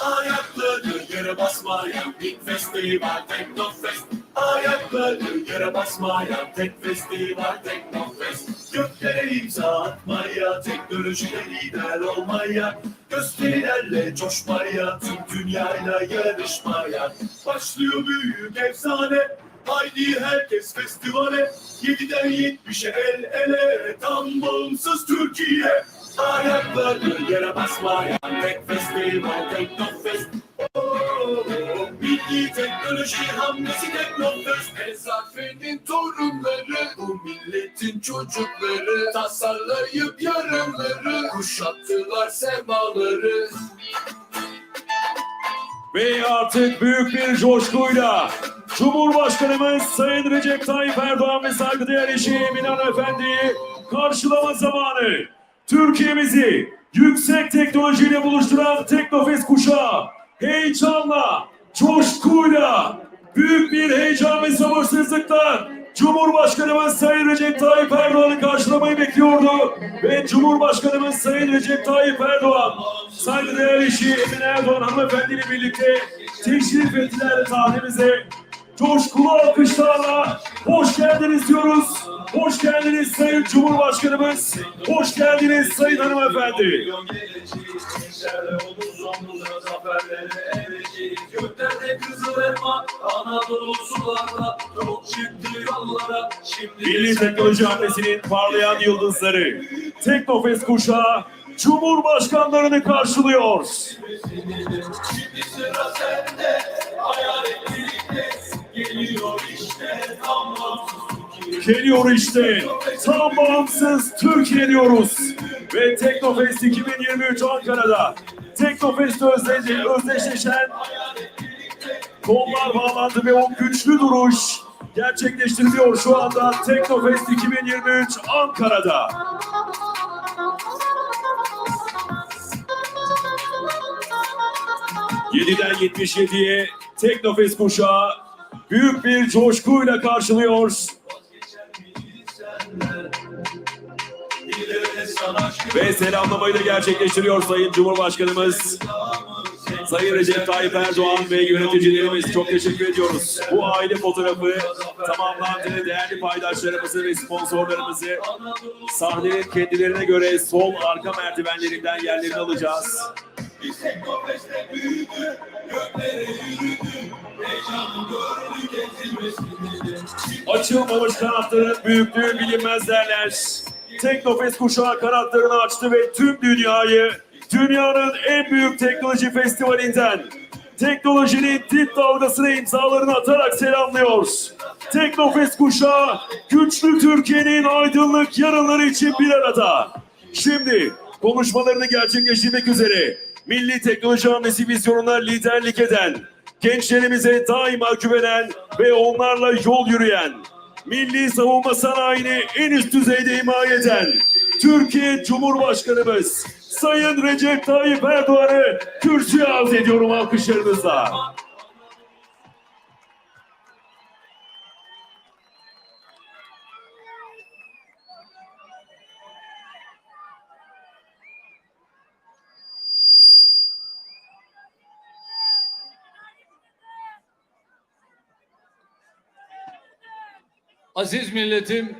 Ayakları yere basmayan tek festival Teknofest Ayakları yere basmayan tek festival Teknofest Göklere imza atmaya, teknolojide lider olmaya. Gösterilerle coşmaya, tüm dünyayla yarışmaya. Başlıyor büyük efsane Haydi herkes festivale. 7'den 70'e el ele Tam bağımsız Türkiye. Ayakları yere basmayan tek festival Teknofest Bilgi teknoloji hamlesi Teknofest? Ezafe'nin torunları Bu milletin çocukları. Tasarlayıp yarınları Kuşattılar semaları. Ve artık büyük bir coşkuyla Cumhurbaşkanımız Sayın Recep Tayyip Erdoğan ve saygıdeğer eşi Emine Hanımefendi'yi karşılama zamanı. Türkiye'mizi yüksek teknolojiyle buluşturan Teknofest kuşağı heyecanla, coşkuyla, büyük bir heyecan ve sabırsızlıkla Cumhurbaşkanımız Sayın Recep Tayyip Erdoğan'ı karşılamayı bekliyordu. Ve Cumhurbaşkanımız Sayın Recep Tayyip Erdoğan, saygıdeğer eşi Emine Erdoğan hanımefendi ile birlikte teşrif ettiler sahnemize. Coşkulu alkışlarla hoş geldiniz diyoruz. Hoş geldiniz Sayın Cumhurbaşkanımız. Hoş geldiniz Sayın Hanımefendi. Gençlerle omuz omuza zaferlere ereceğiz. Göklerde kızıl elma, Anadolu sularla yol çıktı yollara. Şimdi Milli Teknoloji Hamlesi'nin parlayan yıldızları Teknofest kuşağı Cumhurbaşkanlarını karşılıyor. Şimdi sıra sende, hayal ettikte geliyor işte tam. Geliyor işte tam bağımsız Türkiye diyoruz. Ve Teknofest 2023 Ankara'da Teknofest özde, özdeşleşen kollar bağlandı ve o güçlü duruş gerçekleştiriliyor şu anda Teknofest 2023 Ankara'da. Yeniden 77'ye Teknofest kuşağı büyük bir coşkuyla karşılıyor. Ve selamlamayı da gerçekleştiriyor Sayın Cumhurbaşkanımız. Sayın Recep Tayyip Erdoğan ve yöneticilerimiz çok teşekkür ediyoruz. Bu aile fotoğrafı tamamlandı. Değerli paydaşlarımızı ve sponsorlarımızı sahnenin kendilerine göre sol arka merdivenlerinden yerlerini alacağız. Açılmamış kanatların büyüklüğü bilinmez derler. Teknofest kuşağı kanatlarını açtı ve tüm dünyayı dünyanın en büyük teknoloji festivalinden teknolojinin dip dalgasına imzalarını atarak selamlıyor. Teknofest kuşağı güçlü Türkiye'nin aydınlık yarınları için bir arada. Şimdi konuşmalarını gerçekleştirmek üzere Milli Teknoloji Hamlesi vizyonuna liderlik eden, gençlerimize daima güvenen ve onlarla yol yürüyen, milli savunma sanayini en üst düzeyde himaye eden Türkiye Cumhurbaşkanımız Sayın Recep Tayyip Erdoğan'ı kürsüye arz ediyorum alkışlarınızla. Aziz milletim,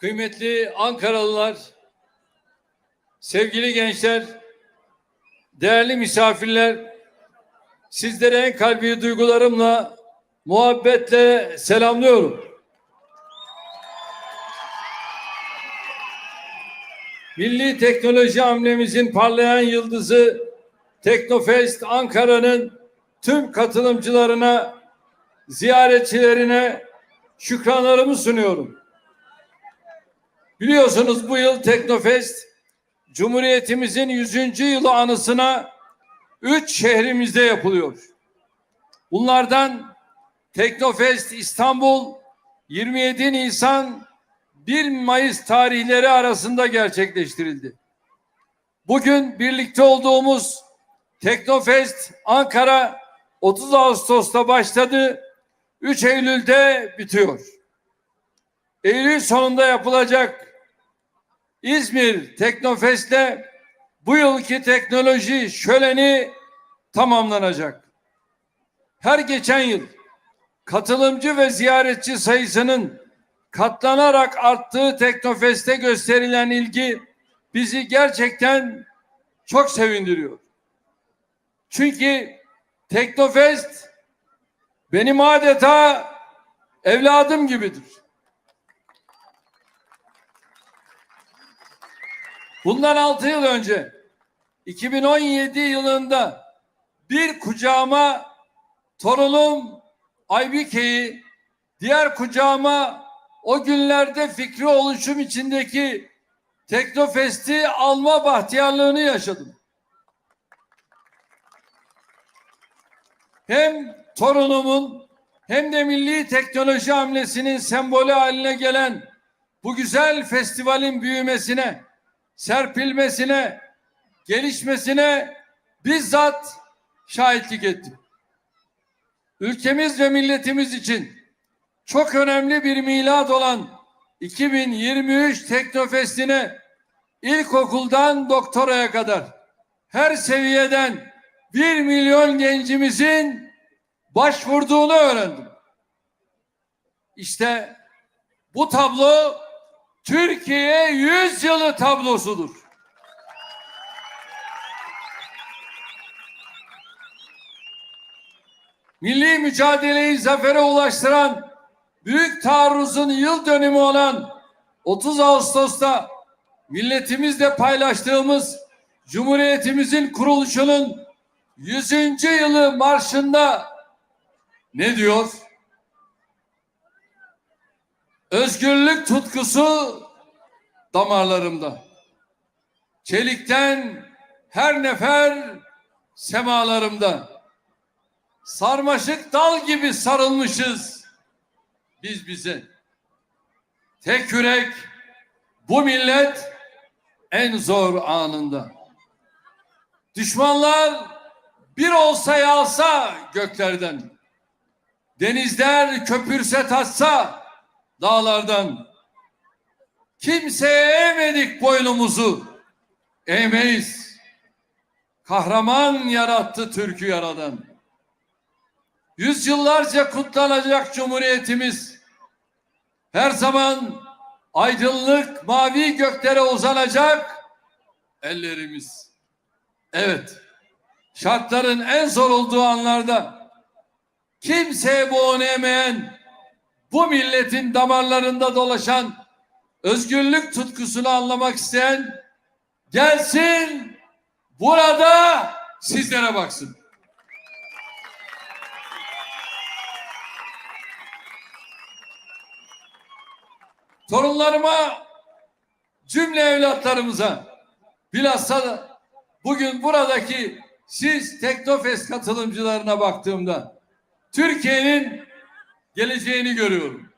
kıymetli Ankaralılar, sevgili gençler, değerli misafirler, sizlere en kalbi duygularımla, muhabbetle selamlıyorum. Milli teknoloji hamlemizin parlayan yıldızı Teknofest Ankara'nın tüm katılımcılarına ziyaretçilerine şükranlarımı sunuyorum. Biliyorsunuz bu yıl Teknofest Cumhuriyetimizin 100. yılı anısına üç şehrimizde yapılıyor. Bunlardan Teknofest İstanbul 27 Nisan 1 Mayıs tarihleri arasında gerçekleştirildi. Bugün birlikte olduğumuz Teknofest Ankara 30 Ağustos'ta başladı. 3 Eylül'de bitiyor. Eylül sonunda yapılacak İzmir Teknofest'te bu yılki teknoloji şöleni tamamlanacak. Her geçen yıl katılımcı ve ziyaretçi sayısının katlanarak arttığı Teknofest'e gösterilen ilgi bizi gerçekten çok sevindiriyor. Çünkü Teknofest benim adeta evladım gibidir. Bundan altı yıl önce 2017 yılında bir kucağıma torunum Aybike'yi diğer kucağıma o günlerde fikri oluşum içindeki Teknofest'i alma bahtiyarlığını yaşadım. Hem torunumun hem de milli teknoloji hamlesinin sembolü haline gelen bu güzel festivalin büyümesine, serpilmesine, gelişmesine bizzat şahitlik ettim. Ülkemiz ve milletimiz için çok önemli bir milat olan 2023 Teknofest'ine ilkokuldan doktoraya kadar her seviyeden bir milyon gencimizin başvurduğunu öğrendim. İşte bu tablo Türkiye yüzyılı tablosudur. Milli mücadeleyi zafere ulaştıran büyük taarruzun yıl dönümü olan 30 Ağustos'ta milletimizle paylaştığımız Cumhuriyetimizin kuruluşunun 100. yılı marşında ne diyor? Özgürlük tutkusu damarlarımda. Çelikten her nefer semalarımda. Sarmaşık dal gibi sarılmışız biz bize. Tek yürek bu millet en zor anında. Düşmanlar bir olsa yağsa göklerden. Denizler köpürse taşsa dağlardan. Kimseye eğmedik boynumuzu. Eğmeyiz. Kahraman yarattı Türk'ü yaradan. Yüzyıllarca kutlanacak Cumhuriyetimiz her zaman aydınlık mavi göklere uzanacak ellerimiz. Evet, şartların en zor olduğu anlarda kimseye boğun eğmeyen bu milletin damarlarında dolaşan özgürlük tutkusunu anlamak isteyen gelsin burada sizlere baksın. torunlarıma, cümle evlatlarımıza, bilhassa bugün buradaki siz Teknofest katılımcılarına baktığımda Türkiye'nin geleceğini görüyorum.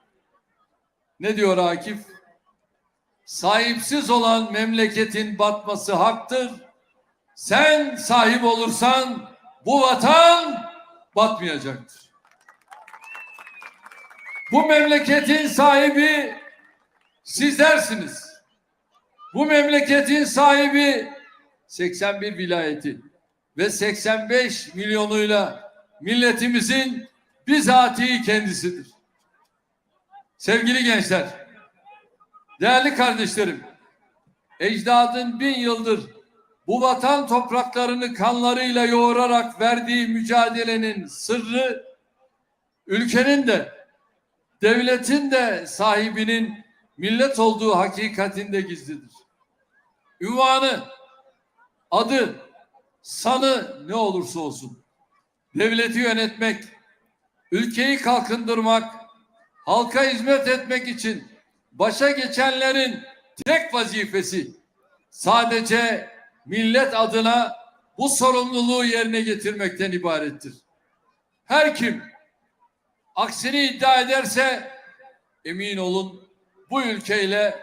Ne diyor Akif? Sahipsiz olan memleketin batması haktır. Sen sahip olursan bu vatan batmayacaktır. Bu memleketin sahibi sizlersiniz. Bu memleketin sahibi 81 vilayeti ve 85 milyonuyla milletimizin bizatihi kendisidir. Sevgili gençler, değerli kardeşlerim, ecdadın bin yıldır bu vatan topraklarını kanlarıyla yoğurarak verdiği mücadelenin sırrı ülkenin de devletin de sahibinin millet olduğu hakikatinde gizlidir. Ünvanı, adı, sanı ne olursa olsun devleti yönetmek, ülkeyi kalkındırmak, halka hizmet etmek için başa geçenlerin tek vazifesi sadece millet adına bu sorumluluğu yerine getirmekten ibarettir. Her kim aksini iddia ederse emin olun bu ülkeyle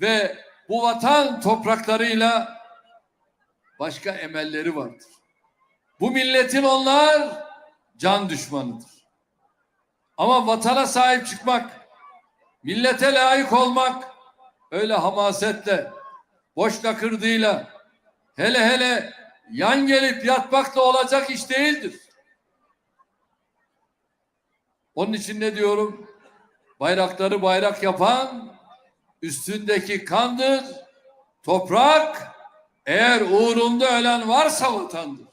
ve bu vatan topraklarıyla başka emelleri vardır. Bu milletin onlar can düşmanıdır. Ama vatana sahip çıkmak, millete layık olmak öyle hamasetle, boş lakırdıyla, hele hele yan gelip yatmakla olacak iş değildir. Onun için ne diyorum? Bayrakları bayrak yapan üstündeki kandır, toprak, eğer uğrunda ölen varsa vatandır.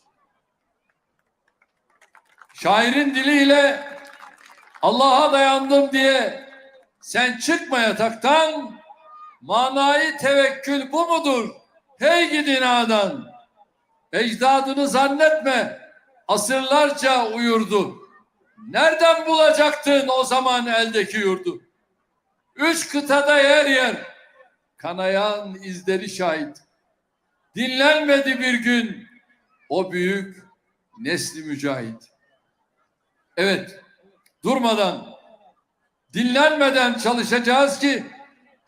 Şairin diliyle Allah'a dayandım diye sen çıkma yataktan manayı tevekkül bu mudur? Hey gidin ağadan. Ecdadını zannetme asırlarca uyurdu. Nereden bulacaktın o zaman eldeki yurdu? Üç kıtada yer yer kanayan izleri şahit. Dinlenmedi bir gün o büyük nesli mücahit. Evet, durmadan, dinlenmeden çalışacağız ki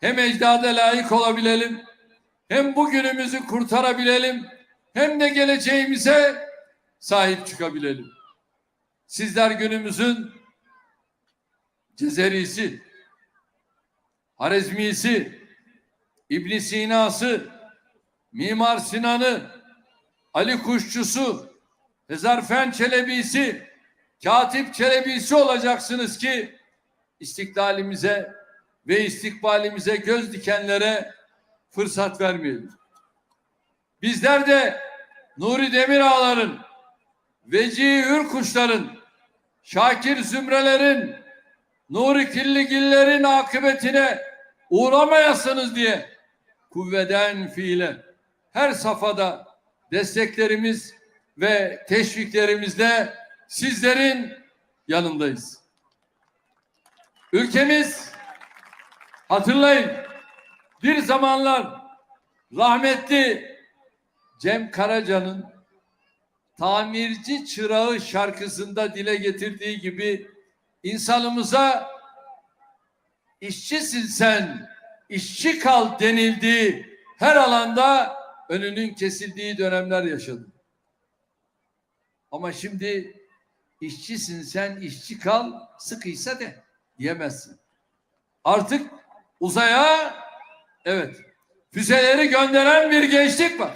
hem ecdada layık olabilelim, hem bugünümüzü kurtarabilelim, hem de geleceğimize sahip çıkabilelim. Sizler günümüzün Cezerisi, Harezmisi, İbn Sina'sı, Mimar Sinan'ı, Ali Kuşçusu, Hezarfen Çelebi'si, Katip Çelebi'si olacaksınız ki istiklalimize ve istikbalimize göz dikenlere fırsat vermeyelim. Bizler de Nuri Demirağlar'ın, Vecihi Hürkuşların, Şakir Zümrelerin, Nuri Killigillerin akıbetine uğramayasınız diye kuvveden fiile her safhada desteklerimiz ve teşviklerimizle sizlerin yanındayız. Ülkemiz hatırlayın bir zamanlar rahmetli Cem Karaca'nın tamirci çırağı şarkısında dile getirdiği gibi insanımıza işçisin sen, işçi kal denildiği her alanda önünün kesildiği dönemler yaşadı. Ama şimdi işçisin sen, işçi kal, sıkıysa de diyemezsin. Artık uzaya evet füzeleri gönderen bir gençlik var.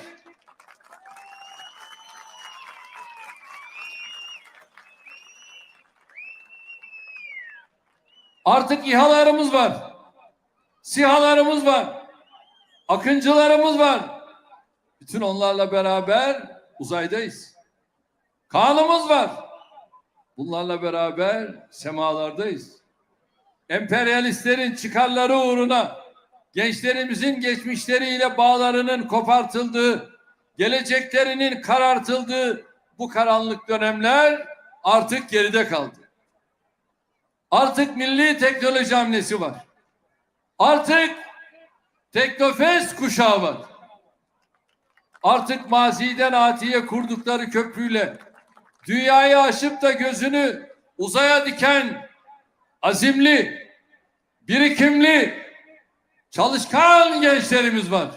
Artık İHA'larımız var. SİHA'larımız var. Akıncılarımız var. Bütün onlarla beraber uzaydayız. Kanımız var. Bunlarla beraber semalardayız. Emperyalistlerin çıkarları uğruna gençlerimizin geçmişleriyle bağlarının kopartıldığı, geleceklerinin karartıldığı bu karanlık dönemler artık geride kaldı. Artık milli teknoloji hamlesi var. Artık teknofest kuşağı var. Artık maziden atiye kurdukları köprüyle dünyayı aşıp da gözünü uzaya diken azimli, birikimli, çalışkan gençlerimiz var.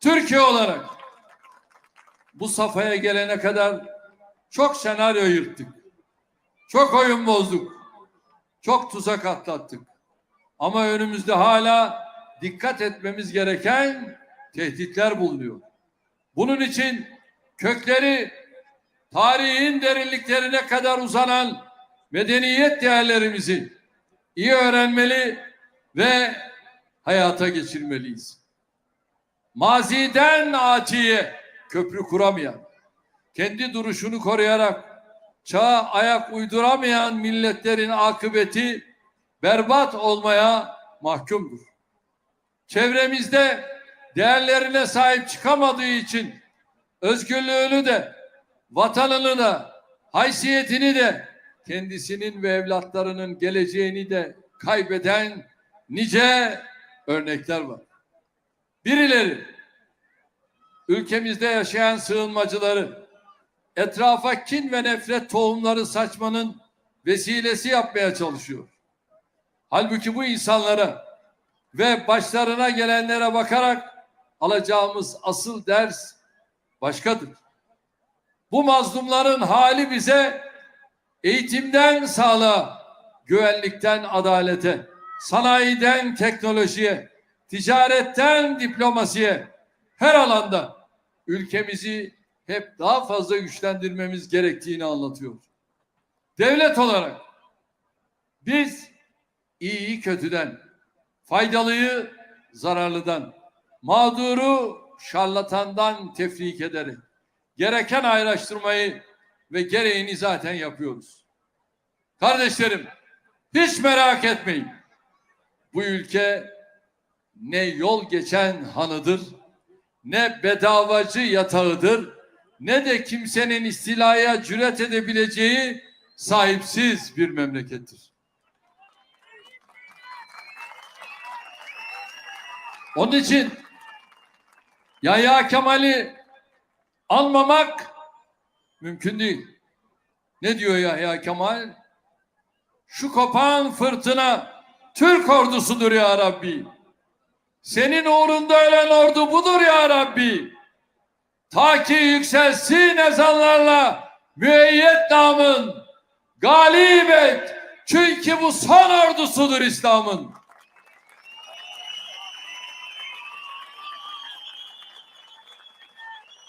Türkiye olarak bu safhaya gelene kadar çok senaryo yırttık. Çok oyun bozduk. Çok tuzak atlattık. Ama önümüzde hala dikkat etmemiz gereken tehditler bulunuyor. Bunun için kökleri tarihin derinliklerine kadar uzanan medeniyet değerlerimizi iyi öğrenmeli ve hayata geçirmeliyiz. Maziden atiye köprü kuramayan, kendi duruşunu koruyarak çağa ayak uyduramayan milletlerin akıbeti berbat olmaya mahkumdur. Çevremizde değerlerine sahip çıkamadığı için özgürlüğünü de vatanını da haysiyetini de kendisinin ve evlatlarının geleceğini de kaybeden nice örnekler var. Birileri ülkemizde yaşayan sığınmacıları etrafa kin ve nefret tohumları saçmanın vesilesi yapmaya çalışıyor. Halbuki bu insanlara ve başlarına gelenlere bakarak alacağımız asıl ders başkadır. Bu mazlumların hali bize eğitimden sağlığa, güvenlikten adalete, sanayiden teknolojiye, ticaretten diplomasiye her alanda ülkemizi hep daha fazla güçlendirmemiz gerektiğini anlatıyor. Devlet olarak biz iyiyi kötüden, faydalıyı zararlıdan, mağduru şarlatandan tefrik ederek gereken ayrıştırmayı ve gereğini zaten yapıyoruz. Kardeşlerim, hiç merak etmeyin. Bu ülke ne yol geçen hanıdır, ne bedavacı yatağıdır, ne de kimsenin istilaya cüret edebileceği sahipsiz bir memlekettir. Onun için Yahya Kemal'i anmamak mümkün değil. Ne diyor Yahya Kemal? Şu kopan fırtına Türk ordusudur ya Rabbi. Senin uğrunda ölen ordu budur ya Rabbi. Ta ki yükselsin ezanlarla müeyyet namın. Galip et. Çünkü bu son ordusudur İslam'ın.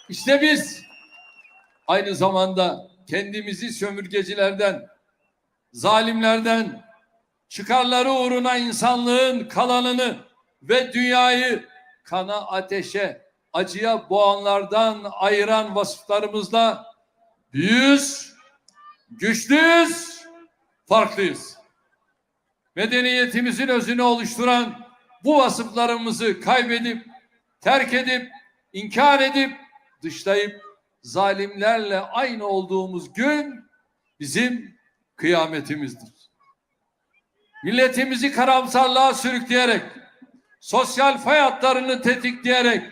İşte biz aynı zamanda kendimizi sömürgecilerden, zalimlerden, çıkarları uğruna insanlığın kalanını ve dünyayı kana ateşe, acıya boğanlardan ayıran vasıflarımızla büyüyüz, güçlüyüz, farklıyız. Medeniyetimizin özünü oluşturan bu vasıflarımızı kaybedip, terk edip, inkar edip, dışlayıp zalimlerle aynı olduğumuz gün bizim kıyametimizdir. Milletimizi karamsarlığa sürükleyerek, sosyal fay hatlarını tetikleyerek,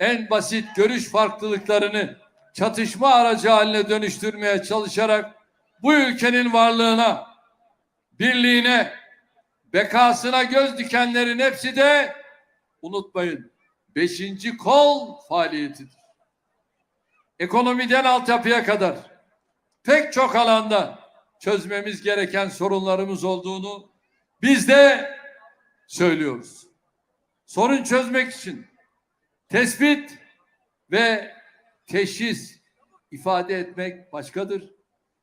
en basit görüş farklılıklarını çatışma aracı haline dönüştürmeye çalışarak bu ülkenin varlığına, birliğine, bekasına göz dikenlerin hepsi de unutmayın beşinci kol faaliyetidir. Ekonomiden altyapıya kadar pek çok alanda çözmemiz gereken sorunlarımız olduğunu biz de söylüyoruz. Sorun çözmek için tespit ve teşhis ifade etmek başkadır.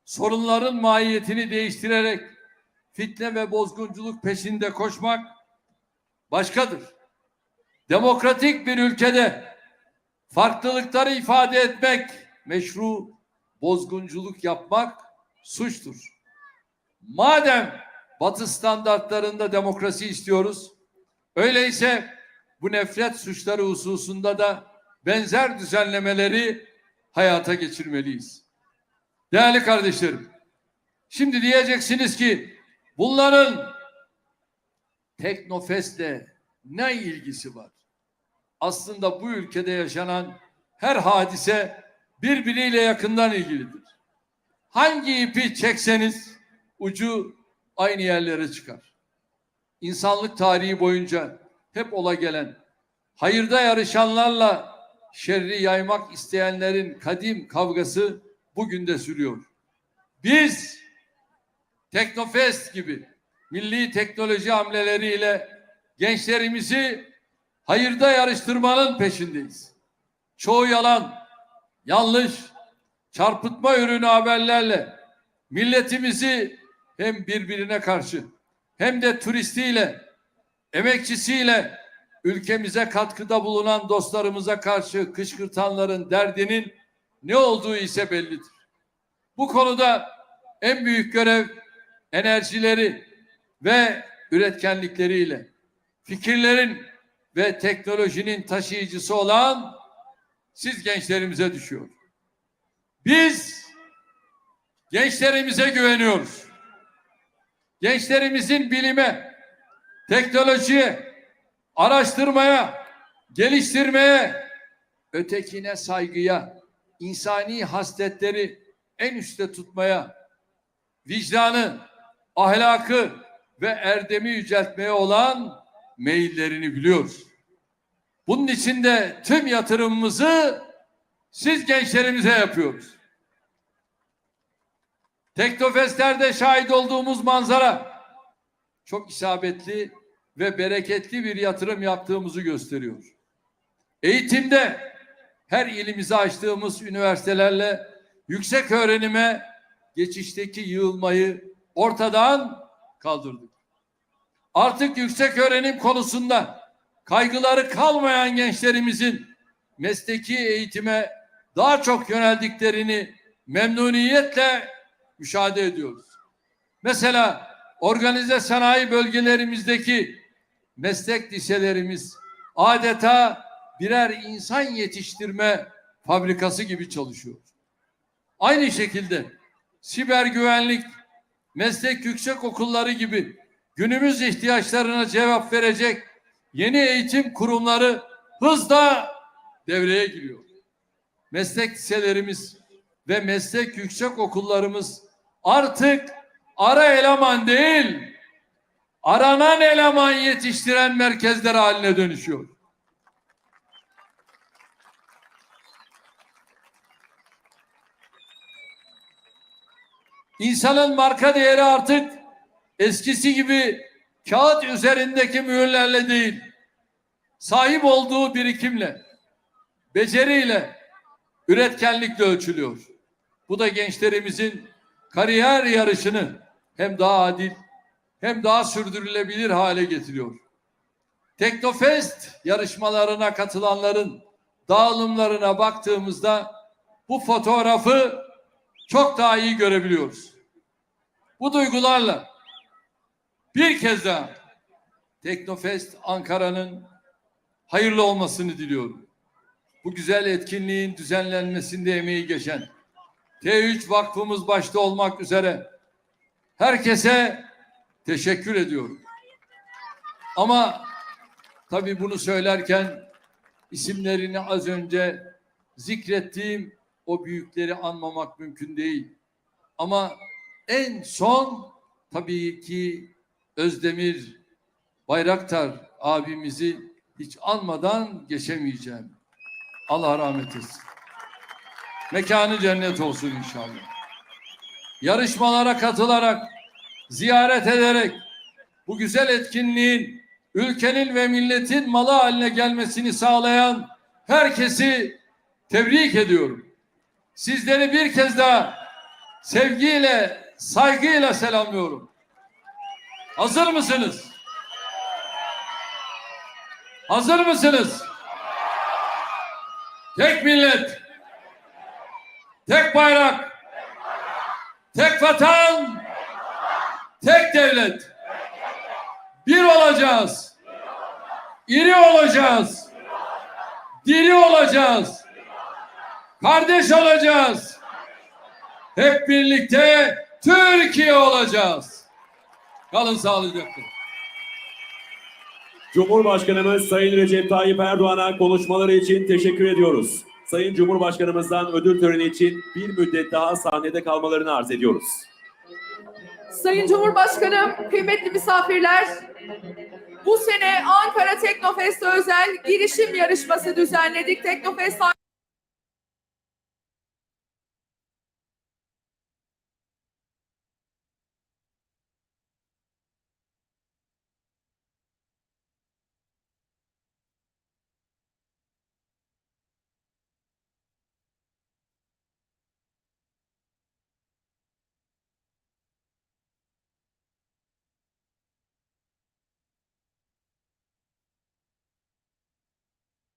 Sorunların mahiyetini değiştirerek fitne ve bozgunculuk peşinde koşmak başkadır. Demokratik bir ülkede farklılıkları ifade etmek meşru, bozgunculuk yapmak suçtur. Madem Batı standartlarında demokrasi istiyoruz, öyleyse bu nefret suçları hususunda da benzer düzenlemeleri hayata geçirmeliyiz. Değerli kardeşlerim, şimdi diyeceksiniz ki bunların Teknofest'le ne ilgisi var? Aslında bu ülkede yaşanan her hadise birbiriyle yakından ilgilidir. Hangi ipi çekseniz ucu aynı yerlere çıkar. İnsanlık tarihi boyunca hep ola gelen, hayırda yarışanlarla şerri yaymak isteyenlerin kadim kavgası bugün de sürüyor. Biz Teknofest gibi milli teknoloji hamleleriyle gençlerimizi hayırda yarıştırmanın peşindeyiz. Çoğu yalan, yanlış, çarpıtma ürünü haberlerle milletimizi hem birbirine karşı hem de turistiyle, emekçisiyle ülkemize katkıda bulunan dostlarımıza karşı kışkırtanların derdinin ne olduğu ise bellidir. Bu konuda en büyük görev enerjileri ve üretkenlikleriyle fikirlerin ve teknolojinin taşıyıcısı olan siz gençlerimize düşüyor. Biz gençlerimize güveniyoruz. Gençlerimizin bilime, teknolojiye, araştırmaya, geliştirmeye, ötekine saygıya, insani hasletleri en üstte tutmaya, vicdanı, ahlakı ve erdemi yüceltmeye olan meyillerini biliyoruz. Bunun için de tüm yatırımımızı siz gençlerimize yapıyoruz. Teknofestlerde şahit olduğumuz manzara çok isabetli ve bereketli bir yatırım yaptığımızı gösteriyor. Eğitimde her ilimize açtığımız üniversitelerle yüksek öğrenime geçişteki yığılmayı ortadan kaldırdık. Artık yüksek öğrenim konusunda kaygıları kalmayan gençlerimizin mesleki eğitime daha çok yöneldiklerini memnuniyetle müşahede ediyoruz. Mesela organize sanayi bölgelerimizdeki meslek liselerimiz adeta birer insan yetiştirme fabrikası gibi çalışıyor. Aynı şekilde siber güvenlik, meslek yüksek okulları gibi günümüz ihtiyaçlarına cevap verecek yeni eğitim kurumları hızla devreye giriyor. Meslek liselerimiz ve meslek yüksek okullarımız artık ara eleman değil, aranan eleman yetiştiren merkezler haline dönüşüyor. İnsanın marka değeri artık eskisi gibi kağıt üzerindeki mühürlerle değil, sahip olduğu birikimle, beceriyle, üretkenlikle ölçülüyor. Bu da gençlerimizin kariyer yarışını hem daha adil hem daha sürdürülebilir hale getiriyor. Teknofest yarışmalarına katılanların dağılımlarına baktığımızda bu fotoğrafı çok daha iyi görebiliyoruz. Bu duygularla bir kez daha Teknofest Ankara'nın hayırlı olmasını diliyorum. Bu güzel etkinliğin düzenlenmesinde emeği geçen T3 Vakfımız başta olmak üzere herkese teşekkür ediyorum. Ama tabii bunu söylerken isimlerini az önce zikrettiğim o büyükleri anmamak mümkün değil. Ama en son tabii ki Özdemir Bayraktar abimizi hiç anmadan geçemeyeceğim. Allah rahmet etsin. Mekanı cennet olsun inşallah. Yarışmalara katılarak, ziyaret ederek bu güzel etkinliğin ülkenin ve milletin malı haline gelmesini sağlayan herkesi tebrik ediyorum. Sizleri bir kez daha sevgiyle, saygıyla selamlıyorum. Hazır mısınız? Hazır mısınız? Tek millet, tek bayrak, tek vatan, tek devlet. Bir olacağız. İri olacağız. Diri olacağız. Kardeş olacağız. Hep birlikte Türkiye olacağız. Kalın sağlıcakla. Cumhurbaşkanımız Sayın Recep Tayyip Erdoğan'a konuşmaları için teşekkür ediyoruz. Sayın Cumhurbaşkanımızdan ödül töreni için bir müddet daha sahnede kalmalarını arz ediyoruz. Sayın Cumhurbaşkanım, kıymetli misafirler, bu sene Ankara Teknofest'e özel girişim yarışması düzenledik. Teknofest